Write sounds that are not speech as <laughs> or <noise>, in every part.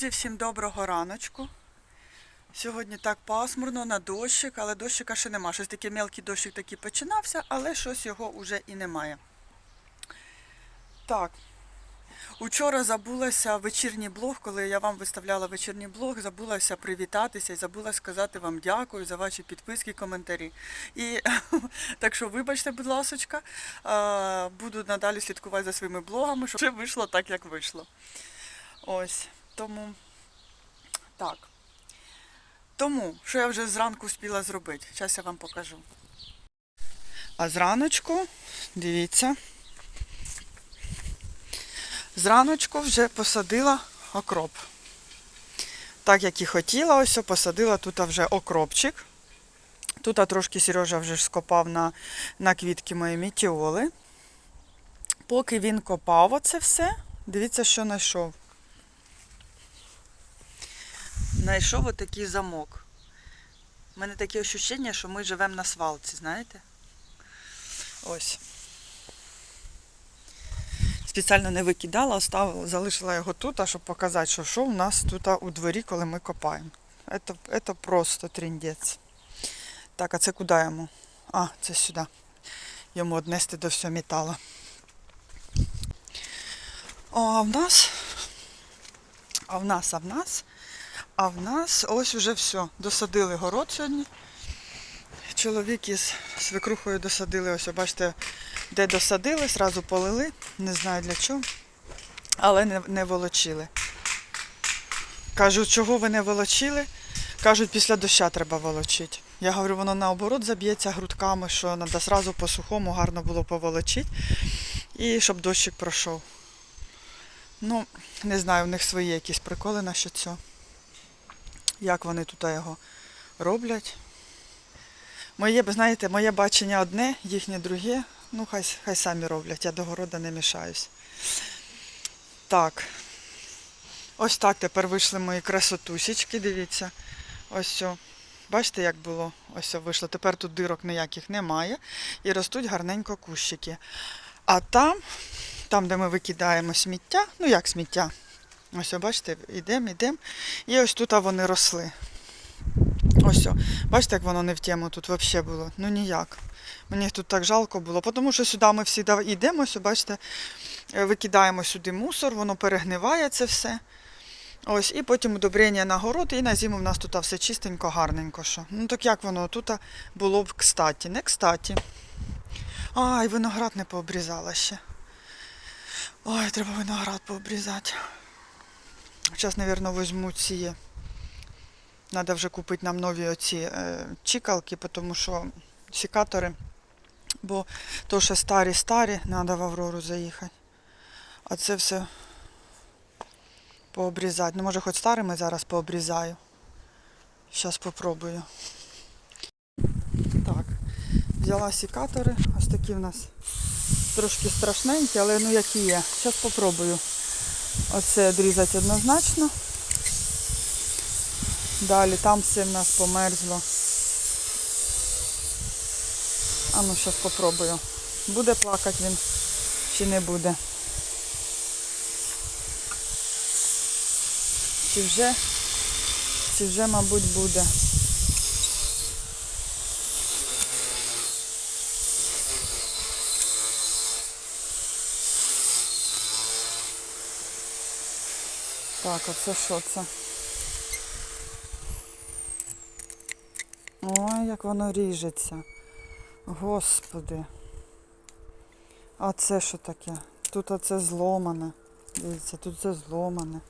Друзі, всім доброго раночку. Сьогодні так пасмурно на дощик, але дощика ще нема. Щось такий мелкий дощик такий починався, але щось його вже і немає. Так. Учора забулася вечірній блог, коли я вам виставляла вечірній блог, забулася привітатися і забула сказати вам дякую за ваші підписки, коментарі. І <laughs> так що, вибачте, будь ласочка, буду надалі слідкувати за своїми блогами, щоб вийшло так, як вийшло. Ось. Тому так. Тому, що я вже зранку встигла зробити. Зараз я вам покажу. А зраночку, дивіться, зраночку вже посадила окроп. Так як і хотіла, ось посадила тут вже окропчик. Тут трошки Сережа вже скопав на, на квітки мої мітіоли. Поки він копав оце все, дивіться, що знайшов. Знайшов отакий замок. У мене таке ощущення, що ми живемо на свалці, знаєте? Ось. Спеціально не викидала, оставила, залишила його тут, щоб показати, що що у нас тут у дворі, коли ми копаємо. Це, це просто тріндець. Так, а це куди йому? А, це сюди. Йому однести до всього металу. А в нас. А в нас, а в нас. А в нас ось уже все. Досадили город сьогодні. Чоловік із свекрухою досадили, ось, бачите, де досадили, зразу полили, не знаю для чого, але не, не волочили. Кажуть, чого ви не волочили? Кажуть, після доща треба волочити. Я говорю, воно наоборот заб'ється грудками, що треба зразу по сухому гарно було поволочити і щоб дощик пройшов. Ну, не знаю, в них свої якісь приколи на що цього як вони тут його роблять. Моє, знаєте, моє бачення одне, їхнє друге. Ну, хай хай самі роблять, я до города не мішаюсь. Так. Ось так тепер вийшли мої красотусечки, дивіться. Ось все. Бачите, як було? Ось все вийшло. Тепер тут дирок ніяких немає. І ростуть гарненько кущики. А там, там, де ми викидаємо сміття, ну як сміття? Ось, бачите, йдемо, йдемо. І ось тут вони росли. Ось, бачите, як воно не в тему тут взагалі було. Ну ніяк. Мені тут так жалко було, тому що сюди ми всі йдемо, ось, бачите, викидаємо сюди мусор, воно перегниває це все. Ось, І потім удобрення на город, і на зиму в нас тут все чистенько, гарненько. що. Ну так як воно тут було б кстаті, не кстаті. Ай, виноград не пообрізала ще. Ой, треба виноград пообрізати. Зараз, мабуть, візьму ці. Треба вже купити нам нові оці е, чікалки, тому що сікатори, бо то, що старі-старі, треба в Аврору заїхати. А це все пообрізати. Ну, може, хоч старими зараз пообрізаю. Зараз спробую. Так, взяла сікатори. Ось такі в нас трошки страшненькі, але ну які є. Зараз спробую. Оце відрізати однозначно. Далі там все в нас померзло. А ну зараз спробую. Буде плакати він чи не буде. Чи вже, чи вже, мабуть, буде. Так, оце що це? Ой, як воно ріжеться. Господи. А це що таке? Тут оце зломане. Дивіться, тут це зломане.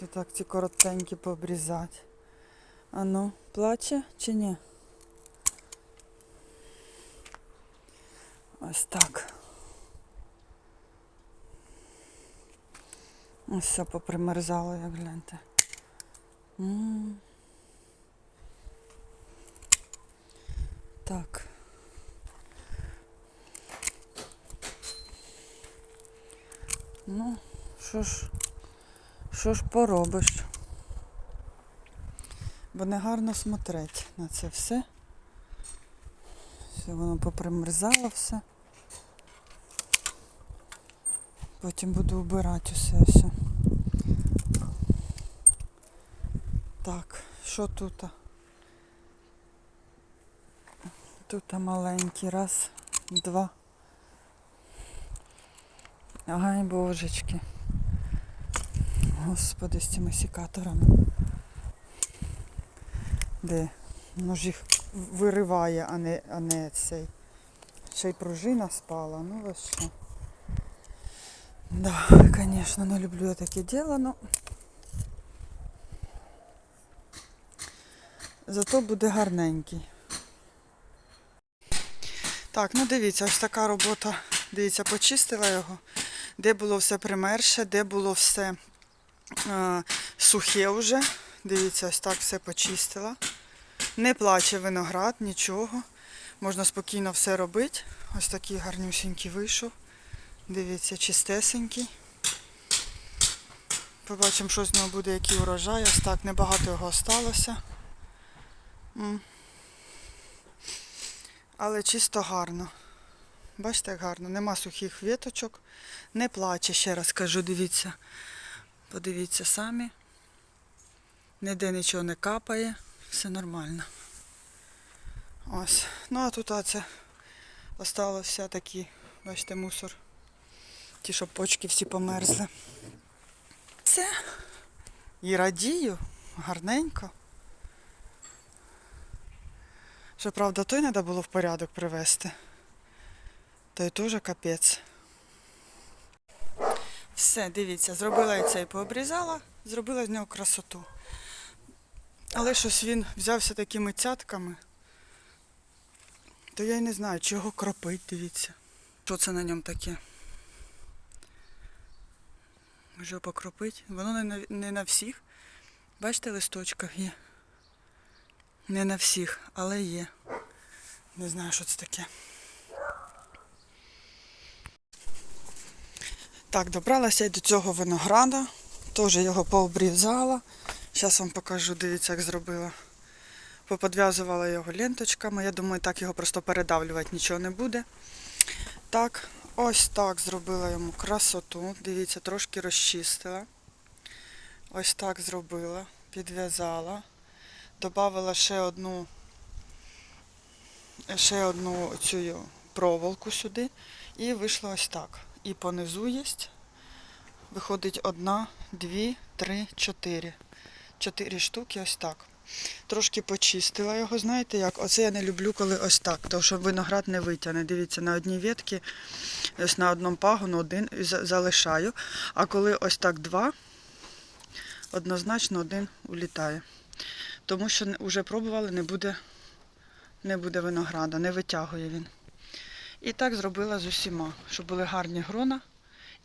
Тут так ці коротенькі пообрізати. А ну, плаче чи ні? Ось так. Ось все попримерзало, як гляньте. Так. Ну, що ж, що ж поробиш? Бо не гарно смотреть на це все. Все воно попримерзало все. Потім буду вбирати усе все. Так, що тут? Тут маленький. Раз, два. Ай, божечки. Господи, з цими сікаторами. Де? Ну ж їх вириває, а не, а не цей. Ще й пружина спала, ну ви що. Да, конечно, не люблю я таке діло, но зато буде гарненький. Так, ну дивіться, ось така робота. Дивіться, почистила його. Де було все примерше, де було все е, сухе вже. Дивіться, ось так все почистила. Не плаче виноград, нічого. Можна спокійно все робити. Ось такий гарнюсінький вийшов. Дивіться, чистесенький. Побачимо, що з нього буде, який урожай. Ось так, небагато його осталося. Але чисто гарно. Бачите, як гарно. Нема сухих віточок. Не плаче, ще раз кажу, дивіться. Подивіться самі. Ніде нічого не капає. Все нормально. Ось. Ну а тут оце осталося такий, бачите, мусор. Ті, що почки всі померзли. Це. І радію. Гарненько. Щоправда, той треба було в порядок привести. Той теж капець. Все, дивіться, зробила я це і пообрізала, зробила з нього красоту. Але щось він взявся такими цятками, то я й не знаю, чи його кропить, дивіться. Що це на ньому таке? Його покропить? Воно не на, не на всіх. Бачите, листочках є. Не на всіх, але є. Не знаю, що це таке. Так, добралася я до цього винограда. Теж його пообрізала. Зараз вам покажу, дивіться, як зробила. Поподв'язувала його ленточками. Я думаю, так його просто передавлювати нічого не буде. Так, ось так зробила йому красоту. Дивіться, трошки розчистила. Ось так зробила, підв'язала. Добавила ще одну ще одну цю проволоку сюди. І вийшло ось так. І понизу є. Виходить одна, дві, три, чотири. Чотири штуки ось так. Трошки почистила його, знаєте як? Оце я не люблю, коли ось так, тому що виноград не витягне. Дивіться, на одній ветці, на одному пагону один залишаю. А коли ось так два, однозначно один улітає. Тому що вже пробували, не буде, не буде винограда, не витягує він. І так зробила з усіма, щоб були гарні грона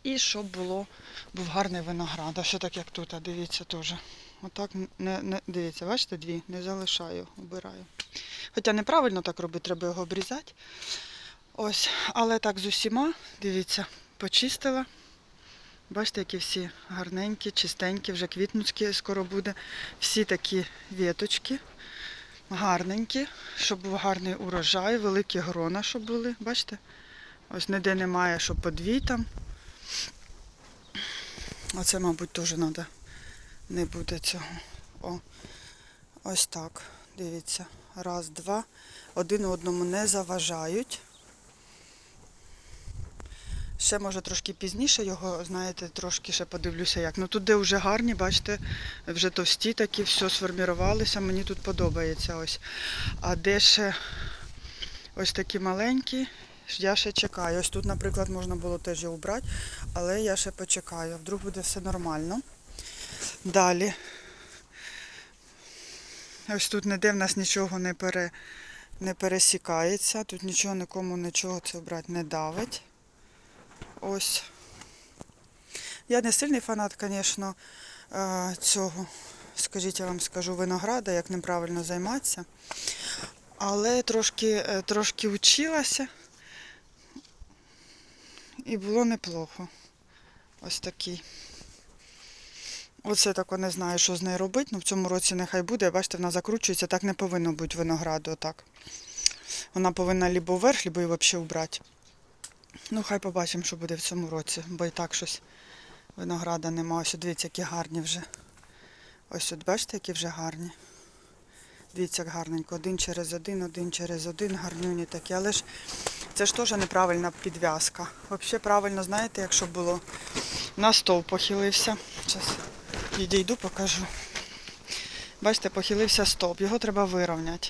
і щоб було, був гарний виноград. А що так як тут, а дивіться теж. Отак не, не дивіться, бачите, дві, не залишаю, обираю. Хоча неправильно так робити, треба його обрізати. Ось, але так з усіма, дивіться, почистила. Бачите, які всі гарненькі, чистенькі, вже квітнуцькі скоро буде. Всі такі віточки, гарненькі, щоб був гарний урожай, великі грона, щоб були. Бачите? Ось ніде немає, що по дві там. Оце, мабуть, теж треба. Не буде цього. О, ось так. Дивіться. Раз, два. Один одному не заважають. Ще може трошки пізніше його, знаєте, трошки ще подивлюся як. Ну тут де вже гарні, бачите, вже товсті такі, все сформірувалися, мені тут подобається ось. А де ще ось такі маленькі, я ще чекаю. Ось тут, наприклад, можна було теж його убрати, але я ще почекаю. Вдруг буде все нормально. Далі. Ось тут ніде в нас нічого не, пере, не пересікається. Тут нічого нікому нічого це брати не давить. Ось. Я не сильний фанат, звісно, е, цього, скажіть, я вам скажу, винограда, як ним правильно займатися. Але трошки, е, трошки вчилася і було неплохо. Ось такий. Оце тако не знаю, що з нею робити, ну в цьому році нехай буде. Бачите, вона закручується, так не повинно бути винограду отак. Вона повинна либо вверх, либо і взагалі убрати. Ну, хай побачимо, що буде в цьому році, бо і так щось винограда нема. Ось дивіться, які гарні вже. Ось от бачите, які вже гарні. Дивіться, як гарненько. Один через один, один через один, гарнюні такі. Але ж це ж теж неправильна підв'язка. Взагалі правильно, знаєте, якщо було на стол похилився. Зараз відійду, покажу. Бачите, похилився стовп, його треба вирівняти.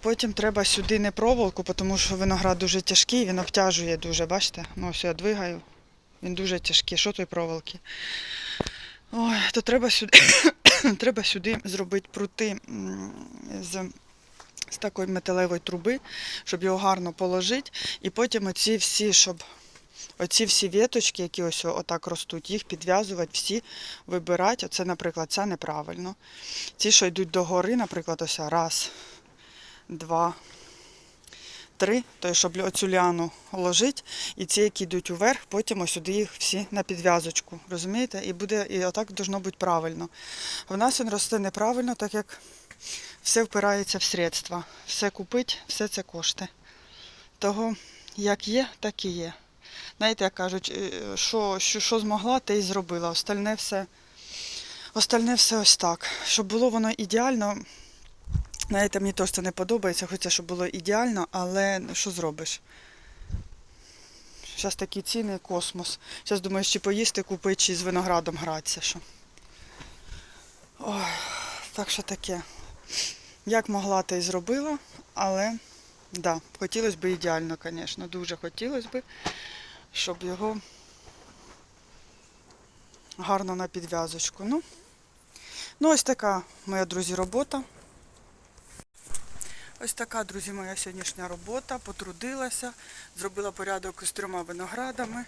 Потім треба сюди не проволоку, тому що виноград дуже тяжкий, він обтяжує дуже, бачите? Ну, ось я двигаю. Він дуже тяжкий. Що той проволоки? Ой, то треба сюди, <coughs> треба сюди зробити прути з, з такої металевої труби, щоб його гарно положити. І потім оці всі, щоб оці всі віточки, які ось отак ростуть, їх підв'язувати, всі вибирати. Оце, наприклад, це неправильно. Ті, що йдуть догори, наприклад, ось раз, два, три, то щоб оцю ліану ложити, і ці, які йдуть уверх, потім ось сюди їх всі на підв'язочку. Розумієте? І буде, і отак должно бути правильно. В нас він росте неправильно, так як все впирається в средства. Все купить, все це кошти. Того, як є, так і є. Знаєте, як кажуть, е, що, що, що змогла, те й зробила. Остальне все, остальне все ось так. Щоб було воно ідеально. Знаєте, мені теж це не подобається, хоча щоб було ідеально, але що зробиш? Зараз такі ціни, космос. Зараз думаєш, чи поїсти купити, чи з виноградом гратися. Що. Ой, так що таке. Як могла, те й зробила, але да, хотілося б ідеально, звісно. Дуже хотілося б, щоб його гарно на підв'язочку. Ну, ну, ось така моя, друзі, робота. Ось така, друзі, моя сьогоднішня робота. Потрудилася, зробила порядок із трьома виноградами,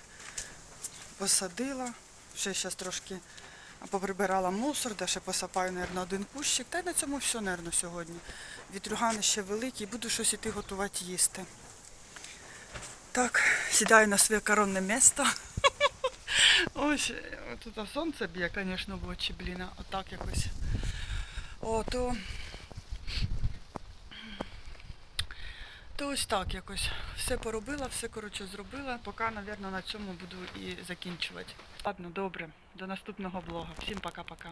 посадила. Ще зараз трошки поприбирала мусор, де ще посапаю, мабуть, один кущик. Та й на цьому все, мабуть, сьогодні. Вітрюгани ще великі, буду щось іти готувати їсти. Так, сідаю на своє коронне місто. <laughs> Ось, тут сонце б'є, звісно, в очі, блін, отак якось. О, то То ось так якось. Все поробила, все коротше зробила. Поки, мабуть, на цьому буду і закінчувати. Ладно, добре. До наступного блога. Всім пока-пока.